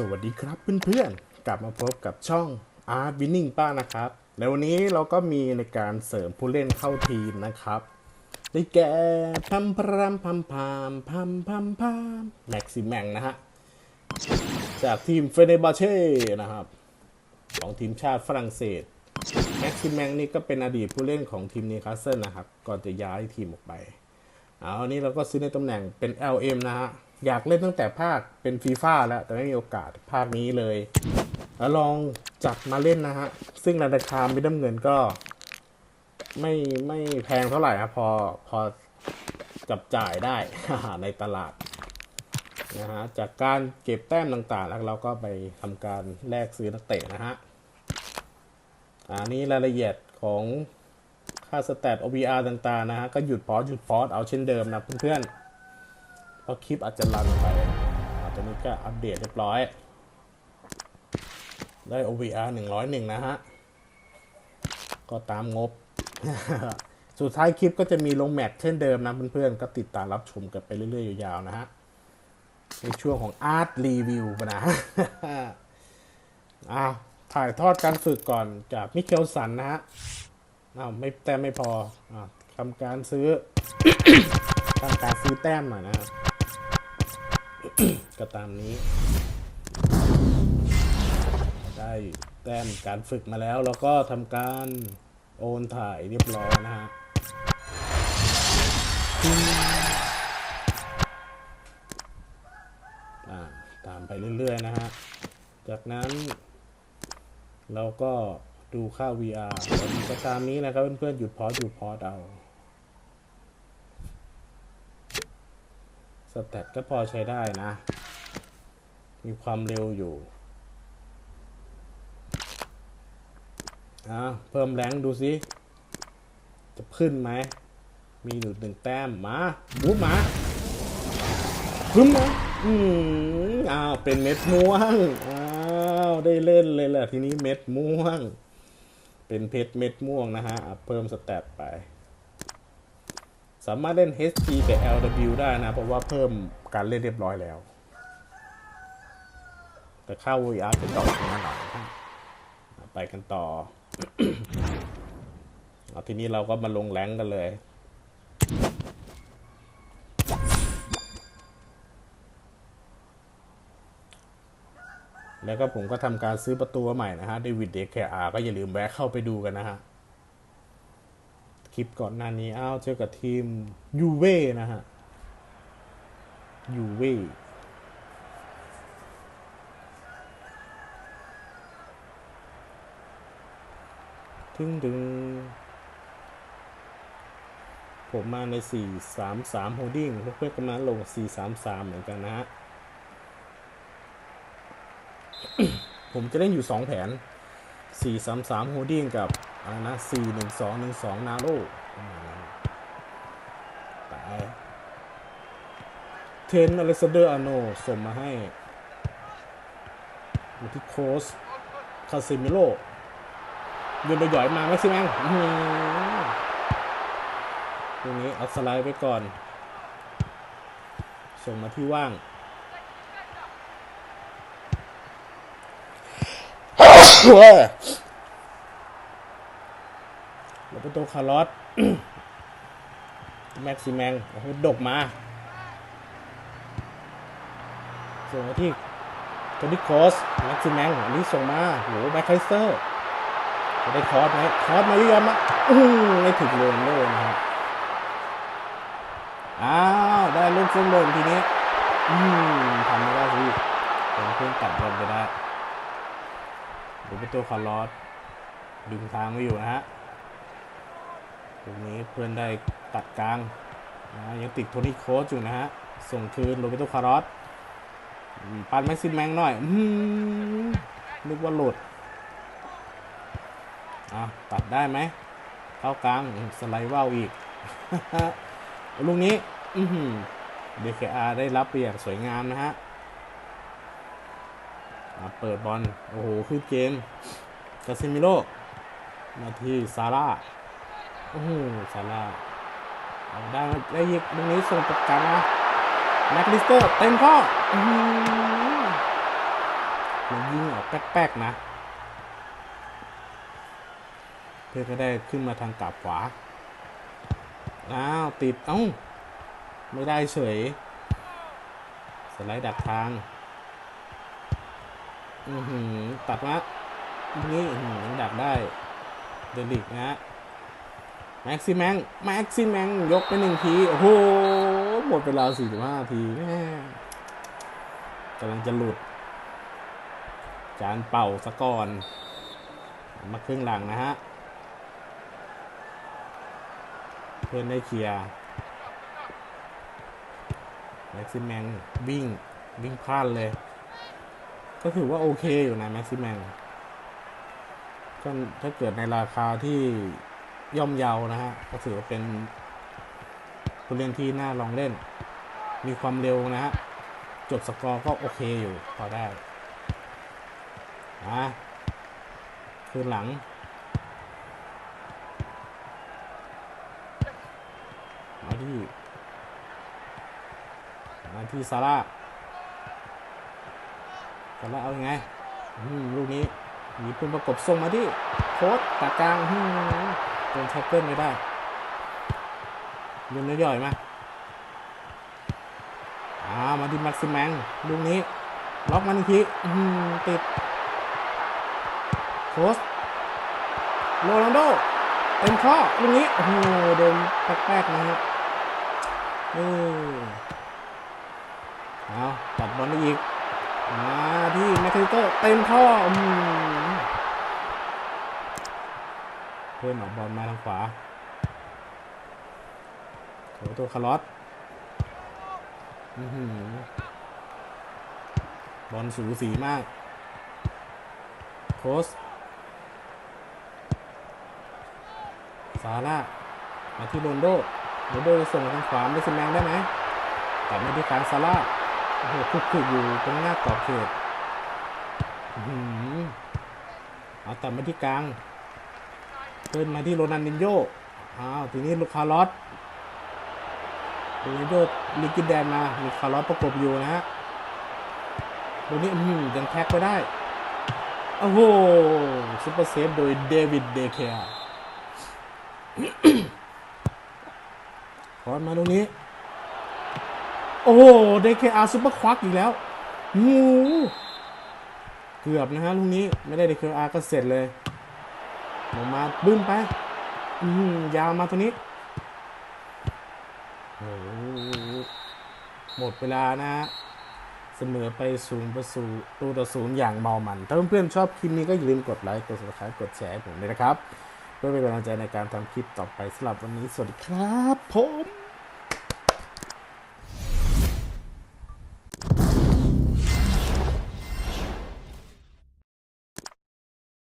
สวัสดีครับเพื่อนๆ กลับมาพบกับช่อง Art Winning ป้านะครับในวันนี้เราก็มีในการเสริมผู้เล่นเข้าทีมนะครับได้แก่พัมพรมพัมพามพัมพัมพามแม็กซิแมงนะฮะ จากทีมเฟเนบาเช่นะครับ ของทีมชาติฝรั่งเศสแม็กซิแมงนี่ก็เป็นอดีตผู้เล่นของทีมนิคาสเซิลนะครับ ก่อนจะย้ายทีมออกไป เอาอันนี้เราก็ซื้อในตำแหน่งเป็น LM นะฮะ อยากเล่นตั้งแต่ภาคเป็นฟีฟ่าแล้ว แต่ไม่มีโอกาสภาคนี้เลย แล้วลองจัดมาเล่นนะฮะ ซึ่งราคาไม่ดำเงินก็ ไม่ไม่แพงเท่าไหร่ครับพอพอจับจ่ายได้ในตลาดนะฮะจากการเก็บแต้มต่างๆ แล้วเราก็ไปทำการแลกซื้อนักเตะนะฮะอันนี้รายละเอียดของค่าสแตท OBR ต่างๆ นะฮะ ก็หยุดพอสหยุดพอสเอาเช่นเดิมนะเพื่อนๆ เพราะคลิปอาจจะรันไปตอนนี้ก็อัปเดตเรียบร้อย ได้ OBR 101 นะฮะ ก็ตามงบ สุดท้ายคลิปก็จะมีลงแมทเช่นเดิมนะเพื่อนๆ ก็ติดตามรับชมกันไปเรื่อยๆ ยาวๆ นะฮะ ในช่วงของ Art Review นะอ้าวถ่ายทอดการฝึกก่อนจากมิเคลสันนะฮะอ้าวไม่แต้มไม่พออ่าทำการซื้อทำการซื้อแต้มหน่อยนะครับ ก็ตามนี้ ได้แต้มการฝึกมาแล้ว แล้วก็ทำการโอนถ่ายเรียบร้อยนะฮะตามไปเรื่อย ๆ นะฮะ จากนั้น เราก็ดูค่า VR ก็ตามนี้นะครับเพื่อนๆ หยุดพอหยุดพอเอา แตทก็พอใช้ได้นะ มีความเร็วอยู่อ่าเพิ่มแรงดูสิ จะขึ้นไหม มีอยู่หนึ่งแต้มมาบูมมาพึ่มาอืมอ้าว เป็นเม็ดม่วง อ้าว ได้เล่นเลยแหละทีนี้เม็ดม่วง เป็นเพชรเม็ดม่วงนะฮะอะเพิ่มสแตทไป สามารถเล่น HP กับ LW ได้นะ เพราะว่าเพิ่มการเล่นเรียบร้อยแล้ว แต่ค่า VR จะดรอปลงมาหน่อยนะฮะอะไปกันต่อเอาทีนี้เราก็มาลงแรงกันเลยแล้วก็ผมก็ทำการซื้อประตูใหม่นะฮะเดวิดเดคอาก็อย่าลืมแวะเข้าไปดูกันนะฮะ คลิปก่อนหน้านี้อ้าวเจอกับทีมยูเว่นะฮะยูเว่ถึงถึง ผมมาใน 433 โฮดดิ้งเพื่อนๆก็มาลง 433 เหมือนกันนะฮะ ผมจะเล่นอยู่ 2 แผน 433 โฮดดิ้งกับ อะไรนะ41212นาโร่แต่เทนอเล็กซานเดอร์อาโนส่งมาให้อยู่ที่โคสคาซิมิโลโยนไปหย่อยมาแม็กซิแมงอื้อหือตรงนี้เอาสไลด์ไปก่อน ส่งมาที่ว่างเว้ ยแล้วประตูคาร์ลอสแม็กซิแมงโอ้โหดกมา ส่งมาที่โทนี่โคสแม็กซิแมงอันนี้ส่งมาโหแบ็คไคเตอร์จะได้คอร์สไหมคอร์สมายุยอมมาอื้อไม่ถึงโลนโลนะครับอ้าว ได้ลูกเส้นบนทีนี้ อืมทำไม่ได้สิผมเพิ่งตัดบอลไปได้ดูเป็นตัวคาร์ลอสดึงทางไว้อยู่นะฮะ ตรงนี้เพื่อนได้ตัดกลางนะยังติดโทนี่โค้ชอยู่นะฮะ ส่งคืนโรเบโตคาร์ลอสปันแม็กซิมแมงหน่อยนึกว่าหลุดอะตัดได้ไหมเข้ากลางสไลด์ว่าวอีกลูกนี้เดคอาได้รับไปอย่างสวยงามนะฮะเปิดบอล โอ้โหขึ้นเกมกาซิมิโลมาที่ซาร่า อ้โหซาร่าเอาได้ได้ยิกตรงนี้ส่งประกันนะแม็กลิสเตอร์เต็มข้ออื้อหืออกแป๊กๆนะ เพื่อก็ได้ขึ้นมาทางกลับขวา อ้าว ติด เอ้า ไม่ได้เฉย สไลด์ดักทาง อือหือ ตัดมานี่อื้ดักได้ เดลิกนะ แม็กซิแมงแม็กซิแมงยกไปหนึ่งที โอ้โห หมดเวลา45ทีแม่กำลังจะหลุด จานเป่าสะก่อน มาครึ่งหลังนะฮะ เพื่อนได้เคลียร์แม็กซิแมงวิ่ง วิ่งพลาดเลย ก็ถือว่าโอเคอยู่นะแม็กซิแมงถ้าเกิดในราคาที่ ย่อมเยาวนะฮะก็ถือว่าเป็นผู้เล่นที่น่าลองเล่น มีความเร็วนะฮะ จบสกอร์ก็โอเคอยู่พอได้นะคืนหลัง มาที่มาที่ซาร่าซาร่าเอาอยังไงอืมลูกนี้มีปืนประกบส่งมาที่โค้ดตากลาง ดนแท็กเกิลไม่ได้ยืนย่อยมาอ่ามาที่แม็กซิแมงลูกนี้ ล็อกมันอีกทีอืมติดโค้ชโรนัลโดเต็มข้อลูกนี้ โอ้โหโดนแป๊กๆนะฮะเออเอาตัดบอลได้อีกมาที่แมคคิโตเต็มข้ออืม พื่อนออกบอลมาทางขวาโถตัวคาร์ลอสบอลสูสีมาก โคสซาร่ามาที่โรนโดโรนโดส่งทางขวาไม่สแมงได้ไหมตัดมาที่กางซาร่าโอ้โหคุกคุกอยู่ตรงหน้ากรอบเขตอื้อหือเอาตัดมาที่กลาง เดินมาที่โรนันดินโยอ้าวทีนี้ลูกคาร์ลอสโรนันดินโยลิกินแดนมามีคาร์ลอสประกบอยู่นะฮะตรงนี้อืมยังแท็กไปได้โอ้โหซุปเปอร์เซฟโดยเดวิดเดเคร์ขอมาตรงนี้ โอ้โหเดเคอาร์ซุปเปอร์ควักอีกแล้วงูเกือบนะฮะลูกนี้ไม่ได้เดเคอาร์ก็เสร็จเลย ลงมาบึ้มไปอืยาวมาตรงนี้โอ้โหหมดเวลานะฮะเสมอไปศูนย์ประสูตูต่อศูนย์อย่างเมามันถ้าเพื่อนๆชอบคลิปนี้ก็อย่าลืมกดไลค์กด subscribe กดแชร์ผมด้วยนะครับ เพื่อเป็นกำลังใจในการทำคลิปต่อไปสำหรับวันนี้สวัสดีครับผม